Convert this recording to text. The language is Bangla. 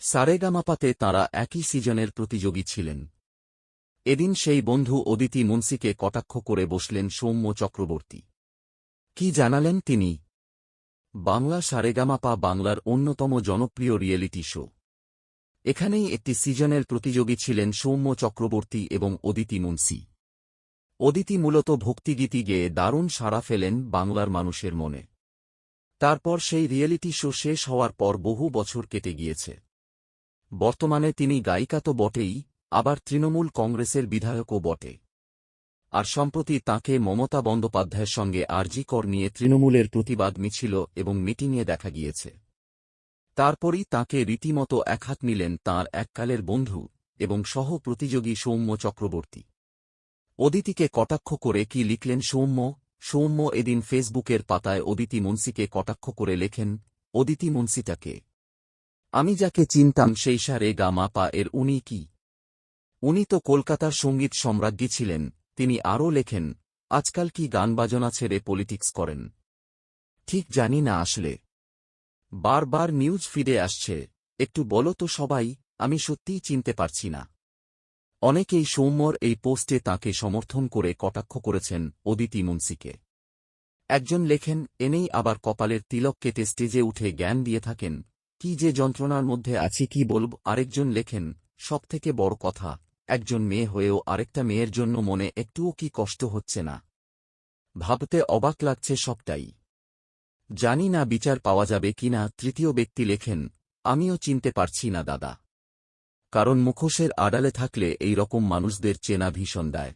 সারেগামাপাতে তাঁরা একই সিজনের প্রতিযোগী ছিলেন। এদিন সেই বন্ধু অদিতি মুন্সিকে কটাক্ষ করে বসলেন সৌম্য চক্রবর্তী। কি জানালেন তিনি? বাংলা সারেগামাপা বাংলার অন্যতম জনপ্রিয় রিয়েলিটি শো। এখানেই একটি সিজনের প্রতিযোগী ছিলেন সৌম্য চক্রবর্তী এবং অদিতি মুন্সি। অদিতি মূলত ভক্তিগীতি গেয়ে দারুণ সাড়া ফেলেন বাংলার মানুষের মনে। তারপর সেই রিয়েলিটি শো শেষ হওয়ার পর বহু বছর কেটে গিয়েছে। বর্তমানে তিনি গায়িকা তো বটেই, আবার তৃণমূল কংগ্রেসের বিধায়কও বটে। আর সম্প্রতি তাঁকে মমতা বন্দ্যোপাধ্যায়ের সঙ্গে আরজি কর নিয়ে তৃণমূলের প্রতিবাদ মিছিল এবং মিটিংয়ে দেখা গিয়েছে। তারপরই তাঁকে রীতিমতো একহাত নিলেন তাঁর এককালের বন্ধু এবং সহ প্রতিযোগী সৌম্য চক্রবর্তী। অদিতিকে কটাক্ষ করে কি লিখলেন সৌম্য? সৌম্য এদিন ফেসবুকের পাতায় অদিতি মুন্সিকে কটাক্ষ করে লেখেন, অদিতি মুন্সিটাকে আমি যাকে চিনতাম সেই সারে গা মা পা এর উনি কি? উনি তো কলকাতার সংগীত সম্রাজ্ঞী ছিলেন, তিনি আরও লেখেন, আজকাল কি গান বাজনা ছেড়ে পলিটিক্স করেন? ঠিক জানি না আসলে। বারবার নিউজ ফিডে আসছে, একটু বলো তো সবাই, আমি সত্যিই চিনতে পারছি না। অনেকেই সৌম্যর এই পোস্টে তাকে সমর্থন করে কটাক্ষ করেছেন অদিতি মুন্সিকে। একজন লেখেন, এনেই আবার কপালের তিলক কেটে স্টেজে উঠে জ্ঞান দিয়ে থাকেন কি যে যন্ত্রণার মধ্যে আছি কি বলব? আরেকজন লেখেন সব থেকে বড় কথা, একজন মেয়ে হয়েও আরেকটা মেয়ের জন্য মনে একটুও কি কষ্ট হচ্ছে না। ভাবতে অবাক লাগছে সবটাই। জানি না বিচার পাওয়া যাবে কিনা তৃতীয় ব্যক্তি লেখেন, আমিও চিনতে পারছি না দাদা। কারণ মুখোশের আড়ালে থাকলে এই রকম মানুষদের চেনা ভীষণ দেয়।